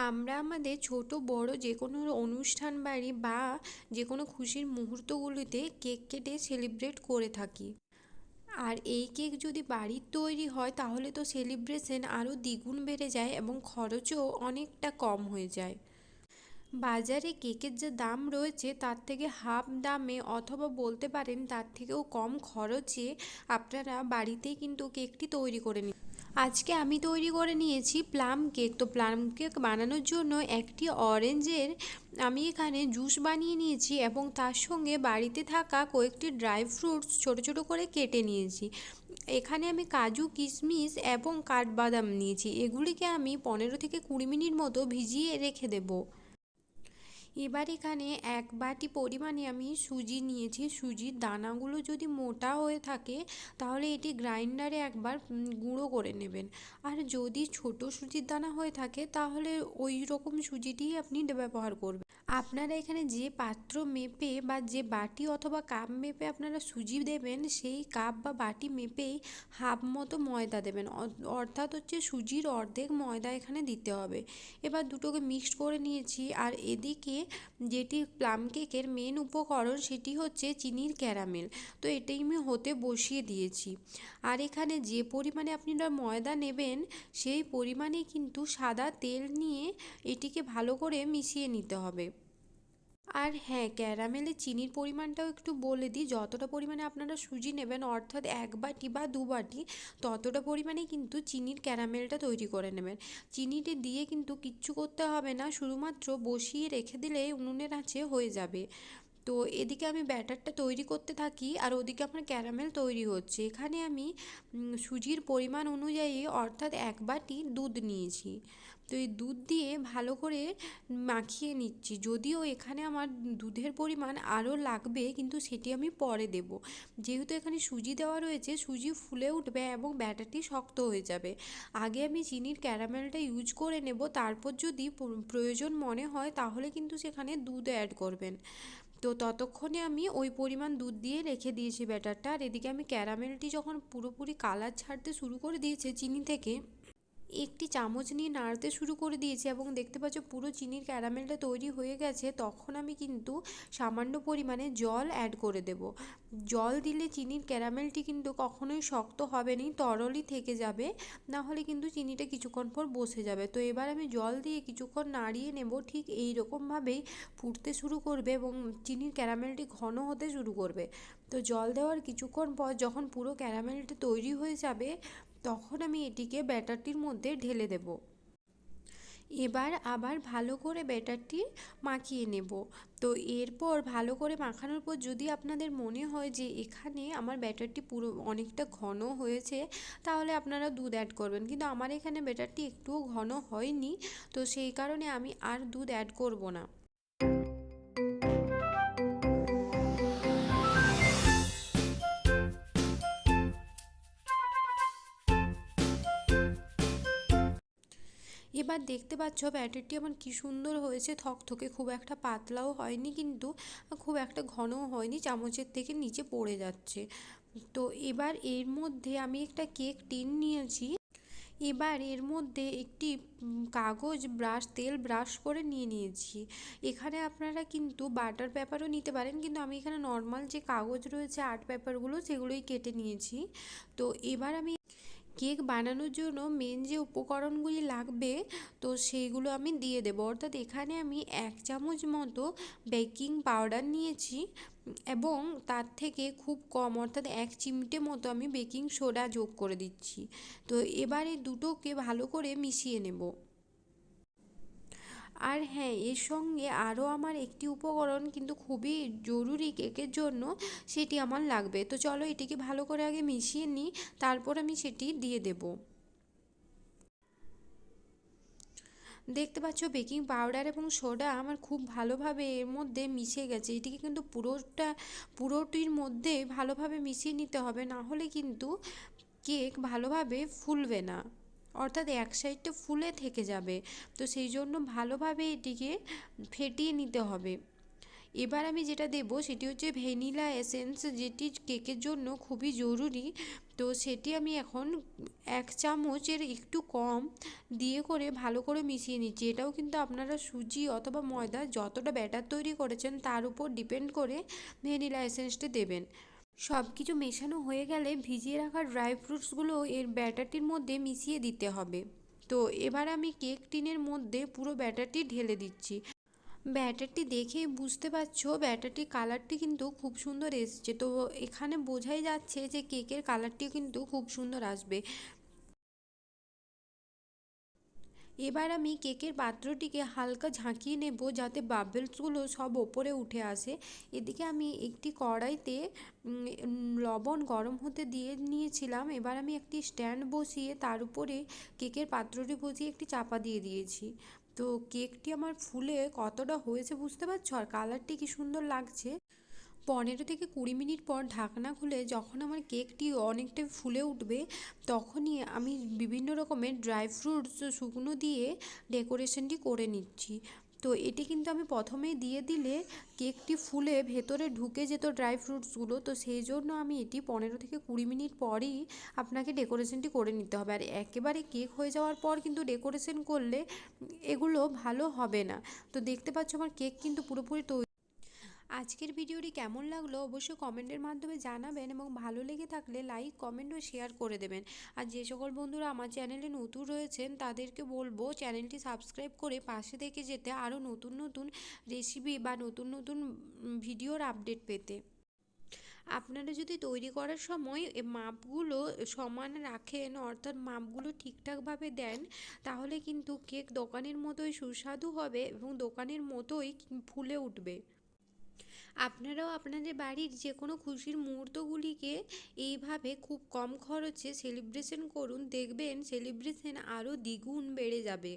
আমরা আমাদের ছোট, বড় যে কোনো অনুষ্ঠান বাড়ি বা যে কোনো খুশির মুহূর্তগুলিতে কেক কেটে সেলিব্রেট করে থাকি। আর এই কেক যদি বাড়ির তৈরি হয়, তাহলে তো সেলিব্রেশন আরও দ্বিগুণ বেড়ে যায় এবং খরচও অনেকটা কম হয়ে যায়। বাজারে কেকের যে দাম রয়েছে, তার থেকে হাফ দামে অথবা বলতে পারেন তার থেকেও কম খরচে আপনারা বাড়িতেই কিন্তু কেকটি তৈরি করে নিন। আজকে আমি তৈরি করে নিয়েছি প্লাম কেক। তো প্লাম কেক বানানোর জন্য একটি অরেঞ্জের আমি এখানে জুস বানিয়ে নিয়েছি এবং তার সঙ্গে বাড়িতে থাকা কয়েকটি ড্রাই ফ্রুটস ছোটো ছোটো করে কেটে নিয়েছি। এখানে আমি কাজু, কিশমিশ এবং কাঠবাদাম নিয়েছি। এগুলিকে আমি পনেরো থেকে কুড়ি মিনিট মতো ভিজিয়ে রেখে দেবো। এবার এখানে এক বাটি পরিমাণে আমি সুজি নিয়েছি। সুজির দানাগুলো যদি মোটা হয়ে থাকে, তাহলে এটি গ্রাইন্ডারে একবার গুঁড়ো করে নেবেন। আর যদি ছোট সুজির দানা হয়ে থাকে, তাহলে ওই রকম সুজিটিই আপনি ব্যবহার করবেন। আপনারা এখানে যে পাত্র মেপে বা যে বাটি অথবা কাপ মেপে আপনারা সুজি দেবেন, সেই কাপ বা বাটি মেপেই হাফ মতো ময়দা দেবেন। অর্থাৎ হচ্ছে সুজির অর্ধেক ময়দা এখানে দিতে হবে। এবার দুটোকে মিক্সড করে নিয়েছি। আর এদিকে যেটি প্লাম কেকের মেন উপকরণ, সেটি হচ্ছে চিনির ক্যারামেল। তো এটাই আমি হতে বসিয়ে দিয়েছি। আর এখানে যে পরিমাণে আপনারা ময়দা নেবেন, সেই পরিমাণে কিন্তু সাদা তেল নিয়ে এটিকে ভালো করে মিশিয়ে নিতে হবে। আর হ্যাঁ ক্যারামেলে চিনির পরিমাণটাও একটু বলে দিই। যতটা পরিমাণে আপনারা সুজি নেবেন, অর্থাৎ এক বাটি বা দু বাটি, ততটা পরিমাণে কিন্তু চিনির ক্যারামেলটা তৈরি করে নেবেন। চিনিটি দিয়ে কিন্তু কিচ্ছু করতে হবে না, শুধুমাত্র বসিয়ে রেখে দিলে উনুনের আঁচে হয়ে যাবে। তো এদিকে আমি ব্যাটারটা তৈরি করতে থাকি, আর ওদিকে আমার ক্যারামেল তৈরি হচ্ছে। এখানে আমি সুজির পরিমাণ অনুযায়ী অর্থাৎ এক বাটি দুধ নিয়েছি। তো এই দুধ দিয়ে ভালো করে মাখিয়ে নিচ্ছি। যদিও এখানে আমার দুধের পরিমাণ আরও লাগবে, কিন্তু সেটি আমি পরে দেব। যেহেতু এখানে সুজি দেওয়া রয়েছে, সুজি ফুলে উঠবে এবং ব্যাটারটি শক্ত হয়ে যাবে। আগে আমি চিনির ক্যারামেলটা ইউজ করে নেব, তারপর যদি প্রয়োজন মনে হয় তাহলে কিন্তু সেখানে দুধ অ্যাড করবেন। তো ততক্ষণে আমি ওই পরিমাণ দুধ দিয়ে রেখে দিয়েছি ব্যাটারটা। আর এদিকে আমি ক্যারামেলটি যখন পুরোপুরি কালার ছাড়তে শুরু করে দিয়েছে চিনি থেকে একটি চামচ নিয়ে নাড়তে শুরু করে দিয়েছি এবং দেখতে পাচ্ছ পুরো চিনির ক্যারামেলটা তৈরি হয়ে গেছে, তখন আমি কিন্তু সামান্য পরিমাণে জল অ্যাড করে দেব। জল দিলে চিনির ক্যারামেলটি কিন্তু কখনোই শক্ত হবে নি, তরলই থেকে যাবে না হলে কিন্তু চিনিটা কিছুক্ষণ পর বসে যাবে। তো এবার আমি জল দিয়ে কিছুক্ষণ নাড়িয়ে নেব, ঠিক এই রকমভাবেই ফুটতে শুরু করবে এবং চিনির ক্যারামেলটি ঘন হতে শুরু করবে। তো জল দেওয়ার কিছুক্ষণ পর যখন পুরো ক্যারামেলটা তৈরি হয়ে যাবে তখন আমি এটিকে ব্যাটারটির মধ্যে ঢেলে দেব। এবার আবার ভালো করে ব্যাটারটি মাখিয়ে নেব। তো এরপর ভালো করে মাখানোর পর যদি আপনাদের মনে হয় যে এখানে আমার ব্যাটারটি পুরো অনেকটা ঘন হয়েছে, তাহলে আপনারা দুধ অ্যাড করবেন। কিন্তু আমার এখানে ব্যাটারটি একটুও ঘন হয়নি, তো সেই কারণে আমি আর দুধ অ্যাড করব না। এবার দেখতে পাচ্ছ ব্যাটারটি আমার কী সুন্দর হয়েছে, থকথকে খুব একটা পাতলাও হয়নি কিন্তু খুব একটা ঘনও হয়নি, চামচের থেকে নিচে পড়ে যাচ্ছে। তো এবার এর মধ্যে আমি একটা কেক টিন নিয়েছি। এবার এর মধ্যে একটি কাগজ ব্রাশ, তেল ব্রাশ করে নিয়ে নিয়েছি। এখানে আপনারা কিন্তু বাটার পেপারও নিতে পারেন, কিন্তু আমি এখানে নর্মাল যে কাগজ রয়েছে, আর্ট পেপারগুলো, সেগুলোই কেটে নিয়েছি। তো এবার আমি কেক বানানোর জন্য মেন যে উপকরণগুলি লাগবে, তো সেইগুলো আমি দিয়ে দেবো। অর্থাৎ এখানে আমি এক চামচ মতো বেকিং পাউডার নিয়েছি এবং তার থেকে খুব কম, অর্থাৎ এক চিমটে মতো আমি বেকিং সোডা যোগ করে দিচ্ছি। তো এবারে দুটোকে ভালো করে মিশিয়ে নেব। আর হ্যাঁ এর সঙ্গে আরও আমার একটি উপকরণ কিন্তু খুবই জরুরি কেকের জন্য, সেটি আমার লাগবে। তো চলো এটিকে ভালো করে আগে মিশিয়ে নিই, তারপর আমি সেটি দিয়ে দেব। দেখতে পাচ্ছ, বেকিং পাউডার এবং সোডা আমার খুব ভালোভাবে এর মধ্যে মিশে গেছে। এটিকে কিন্তু পুরোটা, পুরোটির মধ্যে ভালোভাবে মিশিয়ে নিতে হবে, না হলে কিন্তু কেক ভালোভাবে ফুলবে না। অর্থাৎ এক সাইডটা ফুলে থেকে যাবে। তো সেই জন্য ভালোভাবে এটিকে ফেটিয়ে নিতে হবে। এবার আমি যেটা দেবো সেটি হচ্ছে ভ্যানিলা এসেন্স, যেটি কেকের জন্য খুবই জরুরি। তো সেটি আমি এখন এক চামচের একটু কম দিয়ে করে ভালো করে মিশিয়ে নিচ্ছি। এটাও কিন্তু আপনারা সুজি অথবা ময়দা যতটা ব্যাটার তৈরি করেছেন তার উপর ডিপেন্ড করে ভ্যানিলা এসেন্সটি দেবেন। সব কিছু মেশানো হয়ে গেলে ভিজিয়ে রাখা ড্রাই ফ্রুটসগুলো এর ব্যাটারটির মধ্যে মিশিয়ে দিতে হবে। তো এবার আমি কেক টিনের মধ্যে পুরো ব্যাটারটি ঢেলে দিচ্ছি। ব্যাটারটি দেখেই বুঝতে পারছ, ব্যাটারটির কালারটি কিন্তু খুব সুন্দর এসছে। তো এখানে বোঝাই যাচ্ছে যে কেকের কালারটিও কিন্তু খুব সুন্দর আসবে। এবার আমি কেকের পাত্রটিকে হালকা ঝাঁকিয়ে নেব যাতে বাবলসগুলো সব ওপরে উঠে আসে। এদিকে আমি একটি কড়াইতে লবণ গরম হতে দিয়ে নিয়েছিলাম। এবার আমি একটি স্ট্যান্ড বসিয়ে তার উপরে কেকের পাত্রটি বসিয়ে একটি চাপা দিয়ে দিয়েছি। তো কেকটি আমার ফুলে কতটা হয়েছে বুঝতে পারছ? আর কালারটি কি সুন্দর লাগছে? পনেরো থেকে কুড়ি মিনিট পর ঢাকনা খুলে যখন আমার কেকটি অনেকটা ফুলে উঠবে, তখনই আমি বিভিন্ন রকমের ড্রাই ফ্রুটস, শুকনো দিয়ে ডেকোরেশনটি করে নিচ্ছি। তো এটি কিন্তু আমি প্রথমেই দিয়ে দিলে কেকটি ফুলে ভেতরে ঢুকে যেত ড্রাই ফ্রুটসগুলো, তো সেই জন্য আমি এটি পনেরো থেকে কুড়ি মিনিট পরই আপনাকে ডেকোরেশনটি করে নিতে হবে। আর একেবারে কেক হয়ে যাওয়ার পর কিন্তু ডেকোরেশন করলে এগুলো ভালো হবে না। তো দেখতে পাচ্ছ আমার কেক কিন্তু পুরোপুরি তৈরি আজকের ভিডিওটি কেমন লাগল অবশ্যই কমেন্টের মাধ্যমে জানাবেন এবং ভালো লেগে থাকলে লাইক, কমেন্ট ও শেয়ার করে দেবেন। আর যে সকল বন্ধুরা আমার চ্যানেলে নতুন রয়েছেন, তাদেরকে বলব চ্যানেলটি সাবস্ক্রাইব করে পাশে থেকে যেতে আরও নতুন নতুন রেসিপি বা নতুন নতুন ভিডিওর আপডেট পেতে। আপনারা যদি তৈরি করার সময় মাপগুলো সমান রাখেন, অর্থাৎ মাপগুলো ঠিকঠাকভাবে দেন, তাহলে কিন্তু কেক দোকানের মতোই সুস্বাদু হবে এবং দোকানের মতোই ফুলে উঠবে। আপনারাও আপনাদের বাড়ির যে কোনো খুশির মুহূর্তগুলিকে এইভাবে খুব কম খরচে সেলিব্রেশন করুন, দেখবেন সেলিব্রেশন আরও দ্বিগুণ বেড়ে যাবে।